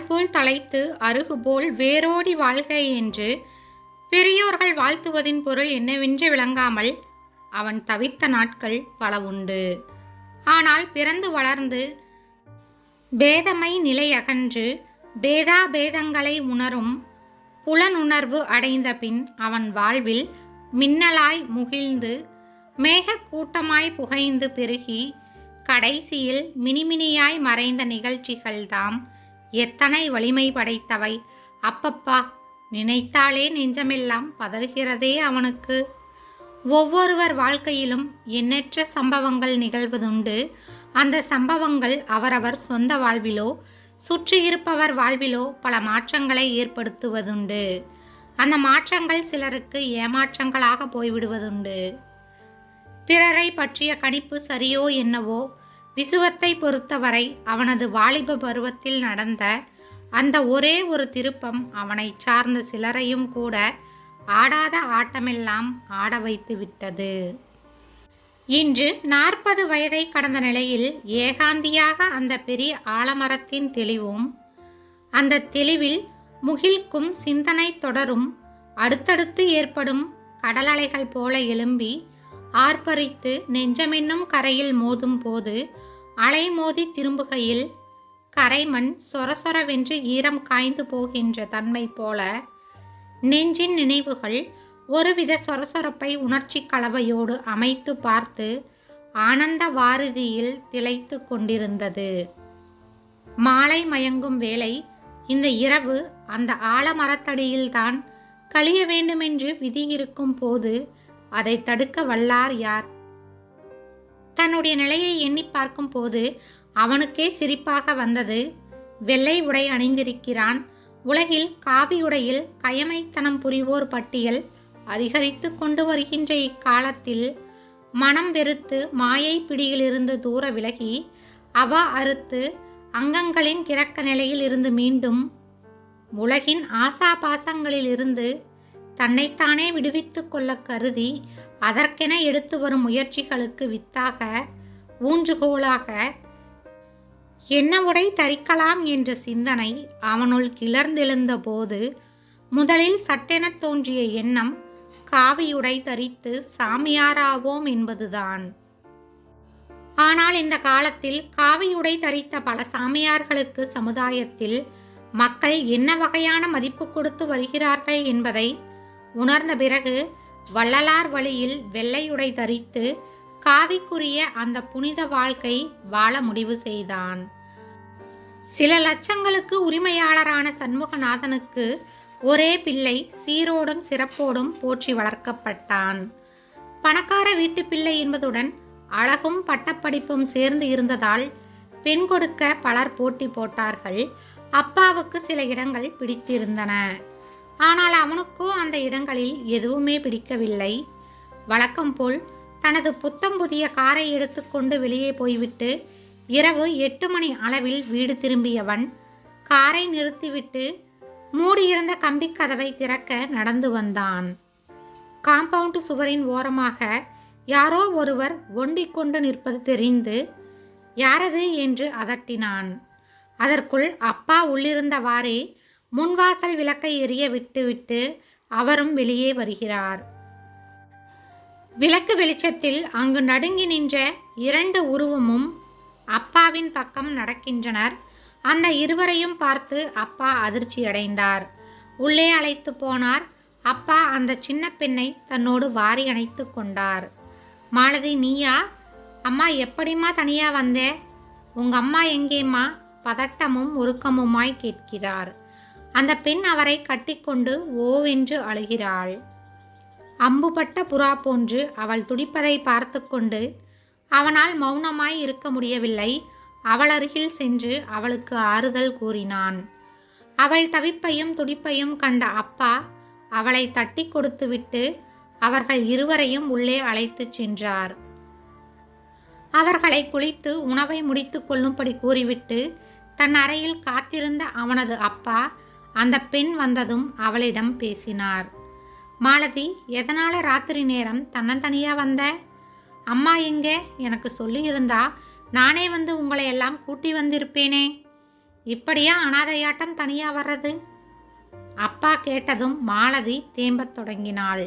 போல் தலைத்து அருகு போல் வேரோடி வாழ்க என்று பெரியோர்கள் வாழ்த்துவதின் பொருள் என்னவென்று விளங்காமல் அவன் தவித்த நாட்கள் பல உண்டு. ஆனால் பிறந்து வளர்ந்து பேதமை நிலையகன்று பேதா பேதங்களை உணரும் புலனுணர்வு அடைந்த பின் அவன் வாழ்வில் மின்னலாய் முகிழ்ந்து மேகக்கூட்டமாய் புகைந்து பெருகி கடைசியில் மினிமினியாய் மறைந்த நிகழ்ச்சிகள்தாம் எத்தனை வலிமை படைத்தவை. அப்பப்பா நினைத்தாலே நெஞ்சமெல்லாம் பதறுகிறதே அவனுக்கு. ஒவ்வொருவர் வாழ்க்கையிலும் எண்ணற்ற சம்பவங்கள் நிகழ்வதுண்டு. அந்த சம்பவங்கள் அவரவர் சொந்த வாழ்விலோ சுற்றியிருப்பவர் வாழ்விலோ பல மாற்றங்களை ஏற்படுத்துவதுண்டு. அந்த மாற்றங்கள் சிலருக்கு ஏமாற்றங்களாக போய்விடுவதுண்டு. பிறரை பற்றிய கணிப்பு சரியோ என்னவோ விசுவத்தை பொறுத்தவரை அவனது வாலிப பருவத்தில் நடந்த அந்த ஒரே ஒரு திருப்பம் அவனை சார்ந்த சிலரையும் கூட ஆடாத ஆட்டமெல்லாம் ஆட வைத்து விட்டது. இன்று நாற்பது வயதை கடந்த நிலையில் ஏகாந்தியாக அந்த பெரிய ஆலமரத்தின் தெளிவும் அந்த தெளிவில் முகில்க்கும் சிந்தனை தொடரும் அடுத்தடுத்து ஏற்படும் கடலலைகள் போல எழும்பி ஆர்ப்பரித்து நெஞ்சமென்னும் கரையில் மோதும் போது அலை மோதி திரும்புகையில் கரைமண் சொரசொரவென்று ஈரம் காய்ந்து போகின்ற தன்மை போல நெஞ்சின் நினைவுகள் ஒருவித சொரசொரப்பை உணர்ச்சி கலவையோடு அமைத்து பார்த்து ஆனந்த வாரதியில் திளைத்து கொண்டிருந்தது. மாலை மயங்கும் வேளை இந்த இரவு அந்த ஆலமரத்தடியில்தான் கழிய வேண்டுமென்று விதி இருக்கும் போது அதை தடுக்க வல்லார் யார்? தன்னுடைய நிலையை எண்ணி பார்க்கும் போது அவனுக்கே சிரிப்பாக வந்தது. வெள்ளை உடை அணிந்திருக்கிறான். உலகில் காவி உடையில் கயமைத்தனம் புரிவோர் பட்டியல் அதிகரித்து கொண்டு வருகின்ற இக்காலத்தில் மனம் வெறுத்து மாயை பிடியிலிருந்து தூர விலகி அவ அறுத்து அங்கங்களின் கிறக்க நிலையில் இருந்து மீண்டும் உலகின் ஆசாபாசங்களிலிருந்து தன்னைத்தானே விடுவித்து கொள்ள கருதி அதற்கென எடுத்து வரும் முயற்சிகளுக்கு வித்தாக ஊன்றுகோலாக என்ன உடை தரிக்கலாம்? என்ற சிந்தனை அவனுள் கிளர்ந்தெழுந்த போது முதலில் சட்டெனத் தோன்றிய எண்ணம் காவியுடை தரித்து சாமியாராவோம் என்பதுதான். ஆனால் இந்த காலத்தில் காவியுடை தரித்த பல சாமியார்களுக்கு சமுதாயத்தில் மக்கள் என்ன வகையான மதிப்பு கொடுத்து வருகிறார்கள் என்பதை உணர்ந்த பிறகு வள்ளலார் வழியில் வெள்ளையுடை தரித்து காவிக்குரிய அந்த புனித வாழ்க்கை வாழ முடிவு செய்தான். சில லட்சங்களுக்கு உரிமையாளரான சண்முகநாதனுக்கு ஒரே பிள்ளை சீரோடும் சிறப்போடும் போற்றி வளர்க்கப்பட்டான். பணக்கார வீட்டு பிள்ளை என்பதுடன் அழகும் பட்டப்படிப்பும் சேர்ந்து இருந்ததால் பெண் கொடுக்க பலர் போட்டி போட்டார்கள். அப்பாவுக்கு சில இடங்கள் பிடித்திருந்தன. ஆனால் அவனுக்கோ அந்த இடங்களில் எதுவுமே பிடிக்கவில்லை. வழக்கம் போல் தனது புத்தம் புதிய காரை எடுத்துக்கொண்டு வெளியே போய்விட்டு இரவு எட்டு மணி அளவில் வீடு திரும்பியவன் காரை நிறுத்திவிட்டு மூடியிருந்த கம்பிக் கதவை திறக்க நடந்து வந்தான். காம்பவுண்ட் சுவரின் ஓரமாக யாரோ ஒருவர் ஒண்டிக் கொண்டு நிற்பது தெரிந்து யாரது? என்று அதட்டினான். அதற்குள் அப்பா உள்ளிருந்தவாறே முன்வாசல் விளக்கை எரிய விட்டுவிட்டு அவரும் வெளியே வருகிறார். விளக்கு வெளிச்சத்தில் அங்கு நடுங்கி நின்ற இரண்டு உருவமும் அப்பாவின் பக்கம் நடக்கின்றனர். அந்த இருவரையும் பார்த்து அப்பா அதிர்ச்சி அடைந்தார். உள்ளே அழைத்து போனார். அப்பா அந்த சின்ன பெண்ணை தன்னோடு வாரி அணைத்து கொண்டார். மாலதி நீயா? அம்மா எப்படிம்மா தனியாக வந்தே? உங்க அம்மா எங்கேம்மா? பதட்டமும் உருக்கமுமாய் கேட்கிறார். அந்த பெண் அவரை கட்டிக்கொண்டு ஓவென்று அழுகிறாள். அம்புபட்ட புறா போன்று அவள் துடிப்பதை பார்த்து கொண்டு அவனால் மௌனமாய் இருக்க முடியவில்லை. அவள் அருகில் சென்று அவளுக்கு ஆறுதல் கூறினான். அவள் தவிப்பையும் துடிப்பையும் கண்ட அப்பா அவளை தட்டி கொடுத்துவிட்டு அவர்கள் இருவரையும் உள்ளே அழைத்துச் சென்றார். அவர்களை குளித்து உணவை முடித்து கொள்ளும்படி கூறிவிட்டு தன் அறையில் காத்திருந்த அவனது அப்பா அந்த பெண் வந்ததும் அவளிடம் பேசினார். மாலதி எதனால ராத்திரி நேரம் தன்னந்தனியாக வந்த? அம்மா எங்கே? எனக்கு சொல்லியிருந்தா நானே வந்து உங்களை எல்லாம் கூட்டி வந்திருப்பேனே. இப்படியா அனாதையாட்டம் தனியாக வர்றது? அப்பா கேட்டதும் மாலதி தேம்பத் தொடங்கினாள்.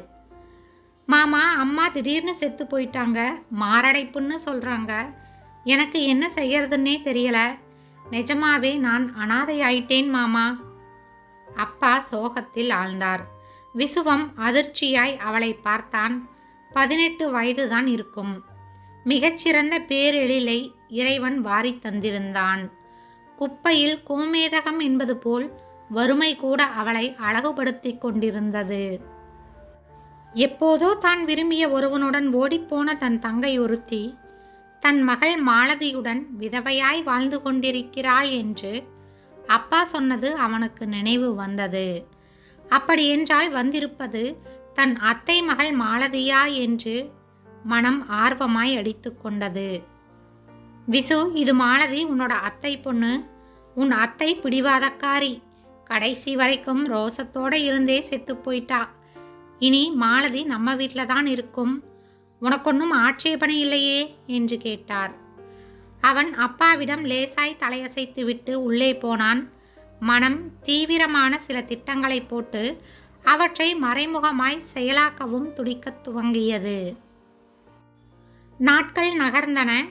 மாமா அம்மா திடீர்னு செத்து போயிட்டாங்க. மாரடைப்புன்னு சொல்கிறாங்க எனக்கு என்ன செய்யறதுன்னே தெரியல. நிஜமாவே நான் அனாதை ஆயிட்டேன் மாமா. அப்பா சோகத்தில் ஆழ்ந்தார். விசுவம் அதிர்ச்சியாய் அவளை பார்த்தான். பதினெட்டு வயதுதான் இருக்கும். மிகச்சிறந்த பேரெழிலை இறைவன் வாரி தந்திருந்தான். குப்பையில் கோமேதகம் என்பது போல் வறுமை கூட அவளை அழகுபடுத்திக் கொண்டிருந்தது. எப்போதோ தான் விரும்பிய ஒருவனுடன் ஓடிப்போன தன் தங்கை ஒருத்தி தன் மகள் மாலதியுடன் விதவையாய் வாழ்ந்து கொண்டிருக்கிறாள் என்று அப்பா சொன்னது அவனுக்கு நினைவு வந்தது. அப்படி என்றால் வந்திருப்பது தன் அத்தை மகள் மாலதியா என்று மனம் ஆர்வமாய் அடித்து கொண்டது. விசு இது மாலதி உன்னோட அத்தை பொண்ணு. உன் அத்தை பிடிவாதக்காரி. கடைசி வரைக்கும் ரோசத்தோடு இருந்தே செத்து போயிட்டா. இனி மாலதி நம்ம வீட்டில் தான் இருக்கும். உனக்கொன்னும் ஆட்சேபனை இல்லையே என்று கேட்டார். அவன் அப்பாவிடம் லேசாய் தலையசைத்து விட்டு உள்ளே போனான். மனம் தீவிரமான சில திட்டங்களை போட்டு அவற்றை மறைமுகமாய் செயலாக்கவும் துடிக்கத் துவங்கியது. நாட்கள் நகர்ந்தன.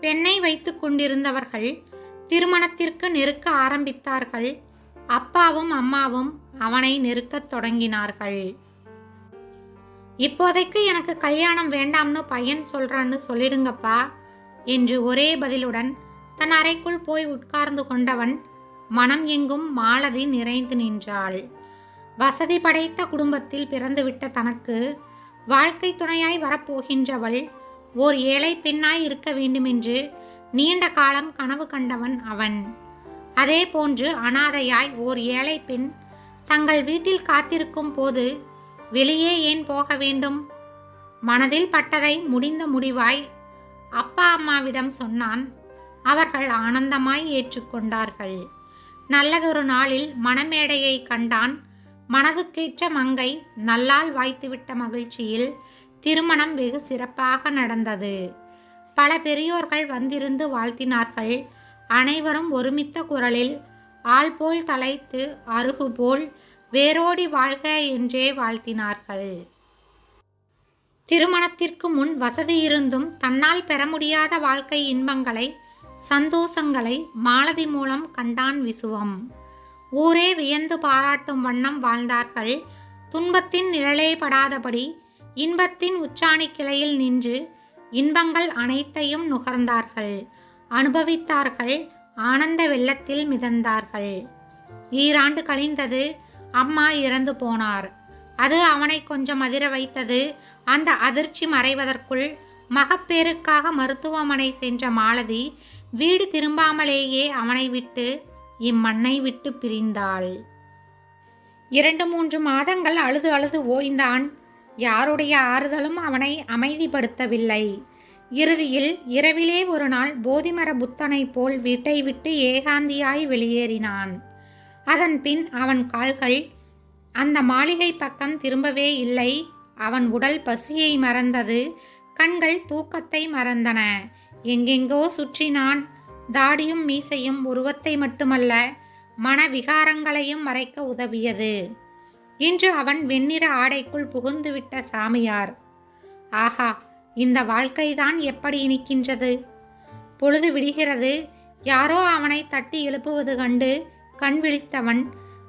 பெண்ணை வைத்து கொண்டிருந்தவர்கள் திருமணத்திற்கு நெருக்க ஆரம்பித்தார்கள். அப்பாவும் அம்மாவும் அவனை நெருக்கத் தொடங்கினார்கள். இப்போதைக்கு எனக்கு கல்யாணம் வேண்டாம்னு பையன் சொல்றான்னு சொல்லிடுங்கப்பா. என்று ஒரே பதிலுடன் தன் அறைக்குள் போய் உட்கார்ந்து கொண்டவன் மனம் எங்கும் மாலதி நிறைந்து நின்றாள். வசதி படைத்த குடும்பத்தில் பிறந்துவிட்ட தனக்கு வாழ்க்கை துணையாய் வரப்போகின்றவள் ஓர் ஏழை பெண்ணாய் இருக்க வேண்டுமென்று நீண்ட காலம் கனவு கண்டவன் அவன். அதே போன்று அனாதையாய் ஓர் ஏழை பெண் தங்கள் வீட்டில் காத்திருக்கும் போது வெளியே ஏன் போக வேண்டும்? மனதில் பட்டதை முடிந்த முடிவாய் அப்பா அம்மாவிடம் சொன்னான் அவர்கள் ஆனந்தமாய் ஏற்றுக்கொண்டார்கள். நல்லதொரு நாளில் மணமேடையை கண்டான். மனதுக்கேற்ற மங்கை நல்லால் வாய்த்துவிட்ட மகிழ்ச்சியில் திருமணம் வெகு சிறப்பாக நடந்தது. பல பெரியோர்கள் வந்திருந்து வாழ்த்தினார்கள். அனைவரும் ஒருமித்த குரலில் ஆள் போல் தலைத்து அருகு போல் வேரோடி வாழ்க என்றே வாழ்த்தினார்கள். திருமணத்திற்கு முன் வசதி இருந்தும் தன்னால் பெற முடியாத வாழ்க்கை இன்பங்களை சந்தோஷங்களை மாலதி மூலம் கண்டான் விசுவம். ஊரே வியந்து பாராட்டும் வண்ணம் வாழ்ந்தார்கள். துன்பத்தின் நிழலே படாதபடி இன்பத்தின் உச்சாணி கிளையில் நின்று இன்பங்கள் அனைத்தையும் நுகர்ந்தார்கள். அனுபவித்தார்கள் ஆனந்த வெள்ளத்தில் மிதந்தார்கள். ஈராண்டு கழிந்தது அம்மா இறந்து போனார். அது அவனை கொஞ்சம் அதிர வைத்தது. அந்த அதிர்ச்சி மறைவதற்குள் மகப்பேருக்காக மருத்துவமனை சென்ற மாலதி வீடு திரும்பாமலேயே அவனை விட்டு இம்மண்ணை விட்டு பிரிந்தாள். இரண்டு மூன்று மாதங்கள் அழுது அழுது ஓய்ந்தான். யாருடைய ஆறுதலும் அவனை அமைதிப்படுத்தவில்லை. இறுதியில் இரவிலே ஒரு நாள் போதிமர புத்தனைப் போல் வீட்டை விட்டு ஏகாந்தியாய் வெளியேறினான். அதன் பின் அவன் கால்கள் அந்த மாளிகை பக்கம் திரும்பவே இல்லை. அவன் உடல் பசியை மறந்தது. கண்கள் தூக்கத்தை மறந்தன. எங்கெங்கோ சுற்றினான். தாடியும் மீசையும் உருவத்தை மட்டுமல்ல மன விகாரங்களையும் மறைக்க உதவியது. இன்று அவன் வெண்ணிற ஆடைக்குள் புகுந்துவிட்ட சாமியார். ஆஹா இந்த வாழ்க்கைதான் எப்படி இனிக்கின்றது? பொழுது விடுகிறது. யாரோ அவனை தட்டி எழுப்புவது கண்டு கண் விழித்தவன்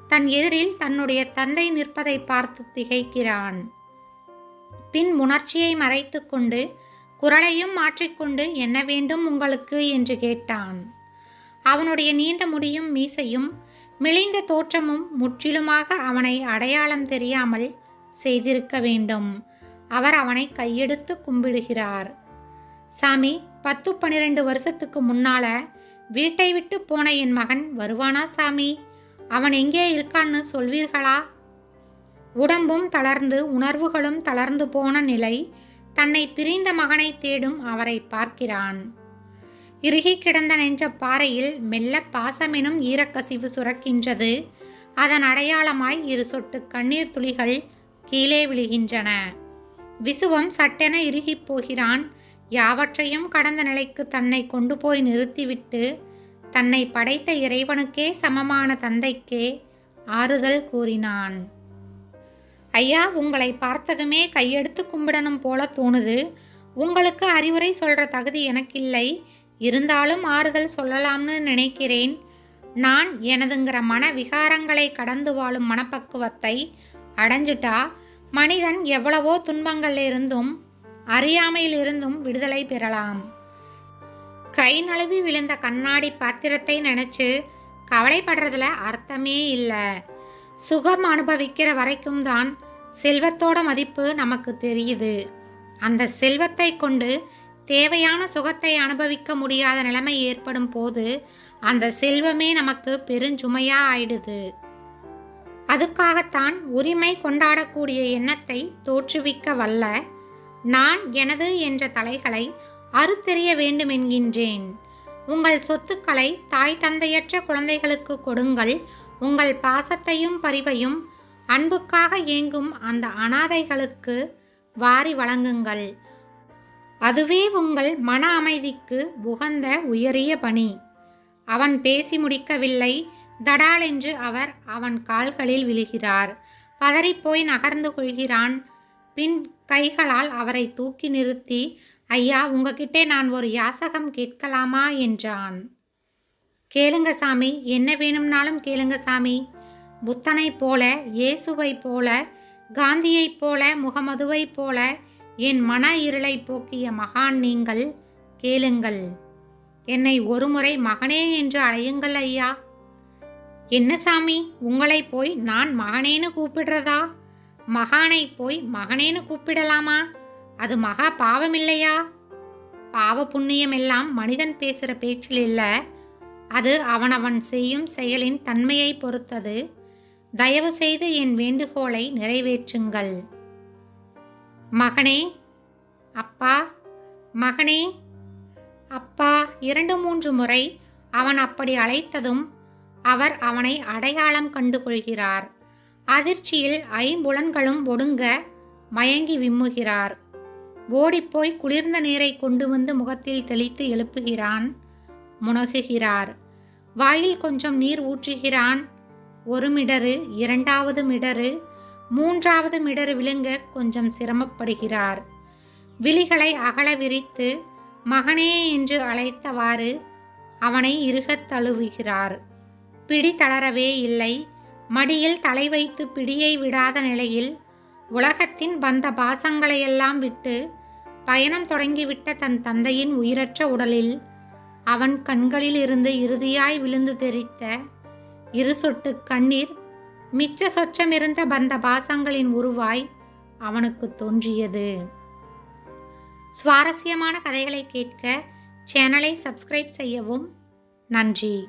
தன் எதிரில் தன்னுடைய தந்தை நிற்பதை பார்த்து திகைக்கிறான். பின் உணர்ச்சியை மறைத்துக்கொண்டு குரலையும் மாற்றிக்கொண்டு என்ன வேண்டும் உங்களுக்கு என்று கேட்டான். அவனுடைய நீண்ட முடியும் மீசையும் மிளிந்த தோற்றமும் முற்றிலுமாக அவனை அடையாளம் தெரியாமல் செய்திருக்க வேண்டும். அவர் அவனை கையெடுத்து கும்பிடுகிறார். சாமி பத்து பன்னிரெண்டு வருஷத்துக்கு முன்னால வீட்டை விட்டு போன என் மகன் வருவானா சாமி? அவன் எங்கே இருக்கான்னு சொல்வீர்களா? உடம்பும் தளர்ந்து உணர்வுகளும் தளர்ந்து போன நிலை தன்னை பிரிந்த மகனை தேடும் அவரை பார்க்கிறான். இறுகி கிடந்த நெஞ்ச பாறையில் மெல்ல பாசமெனும் ஈரக்கசிவு சுரக்கின்றது. அதன் அடையாளமாய் இரு சொட்டு கண்ணீர் துளிகள் கீழே விழுகின்றன. விசுவம் சட்டென இறுகிப் போகிறான். யாவற்றையும் கடந்த நிலைக்கு தன்னை கொண்டு போய் நிறுத்திவிட்டு தன்னை படைத்த இறைவனுக்கே சமமான தந்தைக்கே ஆறுதல் கூறினான். ஐயா உங்களை பார்த்ததுமே கையெடுத்து கும்பிடணும் போல தோணுது. உங்களுக்கு அறிவுரை சொல்கிற தகுதி எனக்கில்லை. இருந்தாலும் ஆறுதல் சொல்லலாம்னு நினைக்கிறேன். நான் எனதுங்கிற மன விகாரங்களை கடந்து வாழும் மனப்பக்குவத்தை அடைஞ்சிட்டா மனிதன் எவ்வளவோ துன்பங்கள் இருந்தும் அறியாமையில் இருந்தும் விடுதலை பெறலாம். கை நழுவி விழுந்த கண்ணாடி பாத்திரத்தை நினைச்சு கவலைப்படுறதுல அர்த்தமே இல்லை. சுகம் அனுபவிக்கிற வரைக்கும் தான் செல்வத்தோட மதிப்பு நமக்கு தெரியுது. அந்த செல்வத்தை கொண்டு தேவையான சுகத்தை அனுபவிக்க முடியாத நிலைமை ஏற்படும் போது அந்த செல்வமே நமக்கு பெருஞ்சுமையா ஆயிடுது. அதுக்காகத்தான் உரிமை கொண்டாடக்கூடிய எண்ணத்தை தோற்றுவிக்க வல்ல நான் எனது என்ற தலைகளை அறுத்தெறிய வேண்டும் என்கின்றேன் உங்கள் சொத்துக்களை தாய் தந்தையற்ற குழந்தைகளுக்கு கொடுங்கள். உங்கள் பாசத்தையும் பரிவையும் அன்புக்காக ஏங்கும் அந்த அனாதைகளுக்கு வாரி வழங்குங்கள். அதுவே உங்கள் மன அமைதிக்கு உகந்த உயரிய பணி. அவன் பேசி முடிக்கவில்லை. தடாலென்று அவர் அவன் கால்களில் விழுகிறார். பதறிப்போய் நகர்ந்து கொள்கிறான். பின் கைகளால் அவரை தூக்கி நிறுத்தி ஐயா உங்ககிட்டே நான் ஒரு யாசகம் கேட்கலாமா? என்றான். கேளுங்க சாமி என்ன வேணும்னாலும் கேளுங்க சாமி. புத்தனைப் போல இயேசுவைப் போல காந்தியைப் போல முகமதுவைப் போல என் மன இருளை போக்கிய மகான் நீங்கள் கேளுங்கள். என்னை ஒருமுறை மகனே என்று அழையுங்கள் ஐயா. என்ன சாமி உங்களை போய் நான் மகனேன்னு கூப்பிடுறதா? மகானை போய் மகனேன்னு கூப்பிடலாமா? அது மகா பாவம் இல்லையா? பாவ புண்ணியம் எல்லாம் மனிதன் பேசுகிற பேச்சில் இல்லை. அது அவனவன் செய்யும் செயலின் தன்மையை பொறுத்தது. தயவு செய்து என் வேண்டுகோளை நிறைவேற்றுங்கள். மகனே அப்பா மகனே. அப்பா இரண்டு மூன்று முறை அவன் அப்படி அழைத்ததும் அவர் அவனை அடையாளம் கண்டு கொள்கிறார் அதிர்ச்சியில் ஐம்புலன்களும் ஒடுங்க மயங்கி விம்முகிறார். ஓடிப்போய் குளிர்ந்த நீரை கொண்டு வந்து முகத்தில் தெளித்து எழுப்புகிறான். முனகுகிறார். வாயில் கொஞ்சம் நீர் ஊற்றுகிறான். ஒரு மிடரு இரண்டாவது மிடரு மூன்றாவது மிடரு விழுங்க கொஞ்சம் சிரமப்படுகிறார். விழிகளை அகல விரித்து மகனே என்று அழைத்தவாறு அவனை இறுகத் தழுவுகிறார். பிடி தளரவே இல்லை. மடியில் தலை வைத்து பிடியை விடாத நிலையில் உலகத்தின் பந்த பாசங்களையெல்லாம் விட்டு பயணம் தொடங்கிவிட்ட தன் தந்தையின் உயிரற்ற உடலில் அவன் கண்களில் இருந்து இறுதியாய் விழுந்து தெரித்த இரு சொட்டு கண்ணீர் மிச்ச சொச்சமிருந்த பந்த பாசங்களின் உருவாய் அவனுக்கு தோன்றியது. சுவாரஸ்யமான கதைகளை கேட்க சேனலை சப்ஸ்கிரைப் செய்யவும். நன்றி.